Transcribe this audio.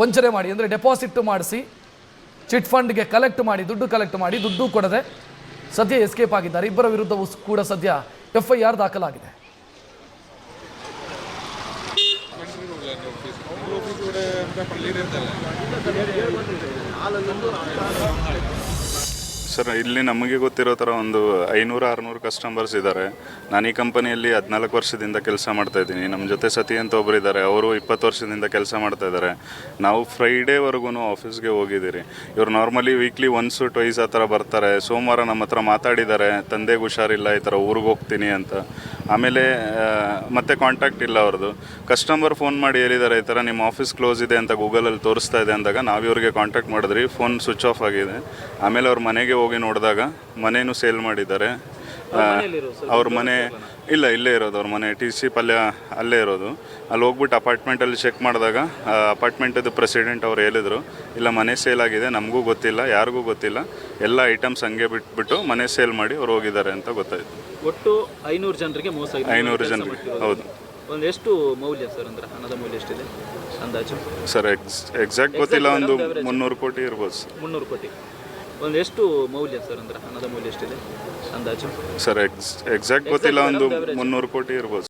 ವಂಚನೆ ಮಾಡಿ, ಅಂದರೆ ಡೆಪಾಸಿಟ್ ಮಾಡಿಸಿ ಚಿಟ್ ಫಂಡ್ಗೆ ಕಲೆಕ್ಟ್ ಮಾಡಿ, ದುಡ್ಡು ಕಲೆಕ್ಟ್ ಮಾಡಿ, ದುಡ್ಡು ಕೊಡದೆ ಸದ್ಯ ಎಸ್ಕೇಪ್ ಆಗಿದ್ದಾರೆ. ಇಬ್ಬರ ವಿರುದ್ಧವೂ ಕೂಡ ಸದ್ಯ ಎಫ್ ಐ ಆರ್ ದಾಖಲಾಗಿದೆ. ಸರ್, ಇಲ್ಲಿ ನಮಗೆ ಗೊತ್ತಿರೋ ಥರ ಒಂದು ಐನೂರು, ಆರುನೂರು ಕಸ್ಟಮರ್ಸ್ ಇದ್ದಾರೆ. ನಾನು ಈ ಕಂಪನಿಯಲ್ಲಿ ಹದಿನಾಲ್ಕು ವರ್ಷದಿಂದ ಕೆಲಸ ಮಾಡ್ತಾ ಇದ್ದೀನಿ. ನಮ್ಮ ಜೊತೆ ಸತಿ ಅಂತ ಒಬ್ಬರು ಇದ್ದಾರೆ. ಅವರು ಇಪ್ಪತ್ತು ವರ್ಷದಿಂದ ಕೆಲಸ ಮಾಡ್ತಾ ಇದ್ದಾರೆ. ನಾವು ಫ್ರೈಡೇವರೆಗೂ ಆಫೀಸ್ಗೆ ಹೋಗಿದ್ದೀರಿ. ಇವರು ನಾರ್ಮಲಿ ವೀಕ್ಲಿ ಒನ್ಸು ಟ್ವೈಸ್ ಆ ಥರ ಬರ್ತಾರೆ. ಸೋಮವಾರ ನಮ್ಮ ಹತ್ರ ಮಾತಾಡಿದ್ದಾರೆ. ತಂದೆಗೆ ಹುಷಾರಿಲ್ಲ, ಈ ಥರ ಊರಿಗೆ ಹೋಗ್ತೀನಿ ಅಂತ. ಆಮೇಲೆ ಮತ್ತೆ ಕಾಂಟ್ಯಾಕ್ಟ್ ಇಲ್ಲ ಅವ್ರದ್ದು. ಕಸ್ಟಮರ್ ಫೋನ್ ಮಾಡಿ ಹೇಳಿದ್ದಾರೆ ಈ ಥರ ನಿಮ್ಮ ಆಫೀಸ್ ಕ್ಲೋಸ್ ಇದೆ ಅಂತ ಗೂಗಲಲ್ಲಿ ತೋರಿಸ್ತಾ ಇದೆ ಅಂದಾಗ ನಾವು ಇವ್ರಿಗೆ ಕಾಂಟ್ಯಾಕ್ಟ್ ಮಾಡಿದ್ರಿ ಫೋನ್ ಸ್ವಿಚ್ ಆಫ್ ಆಗಿದೆ. ಆಮೇಲೆ ಅವ್ರ ಮನೆಗೆ ಹೋಗಿ ನೋಡಿದಾಗ ಮನೇನು ಸೇಲ್ ಮಾಡಿದ್ದಾರೆ. ಅವ್ರ ಮನೆ ಇಲ್ಲ ಇಲ್ಲೇ ಇರೋದು ಅವ್ರ ಮನೆ. ಟಿ ಸಿ ಪಲ್ಯ ಅಲ್ಲೇ ಇರೋದು. ಅಲ್ಲಿ ಹೋಗ್ಬಿಟ್ಟು ಅಪಾರ್ಟ್ಮೆಂಟಲ್ಲಿ ಚೆಕ್ ಮಾಡಿದಾಗ ಅಪಾರ್ಟ್ಮೆಂಟದ್ದು ಪ್ರೆಸಿಡೆಂಟ್ ಅವ್ರು ಹೇಳಿದರು ಇಲ್ಲ ಮನೆ ಸೇಲ್ ಆಗಿದೆ ನಮಗೂ ಗೊತ್ತಿಲ್ಲ ಯಾರಿಗೂ ಗೊತ್ತಿಲ್ಲ. ಎಲ್ಲ ಐಟಮ್ಸ್ ಹಂಗೆ ಬಿಟ್ಬಿಟ್ಟು ಮನೆ ಸೇಲ್ ಮಾಡಿ ಅವ್ರು ಹೋಗಿದ್ದಾರೆ ಅಂತ ಗೊತ್ತಾಯ್ತು. ಒಟ್ಟು ಐನೂರು ಜನರಿಗೆ ಮೋಸ. ಐನೂರು ಜನರಿಗೆ ಹೌದು. ಒಂದು ಎಷ್ಟು ಮೌಲ್ಯ ಸರ್ ಅಂದ್ರೆ ಹಣದ ಮೌಲ್ಯ ಎಷ್ಟಿದೆ ಅಂದಾಜು? ಸರ್ ಎಕ್ಸ್ ಎಕ್ಸಾಕ್ಟ್ ಗೊತ್ತಿಲ್ಲ ಒಂದು ಮುನ್ನೂರು ಕೋಟಿ ಇರ್ಬೋದು ಸರ್. ಮುನ್ನೂರು ಕೋಟಿ. ಒಂದು ಎಷ್ಟು ಮೌಲ್ಯ ಸರ್ ಅಂದ್ರೆ ಹಣದ ಮೌಲ್ಯ ಎಷ್ಟಿದೆ ಅಂದಾಜು? ಸರ್ ಎಕ್ಸ್ ಎಕ್ಸಾಕ್ಟ್ ಗೊತ್ತಿಲ್ಲ ಒಂದು ಮುನ್ನೂರು ಕೋಟಿ ಇರ್ಬೋದು.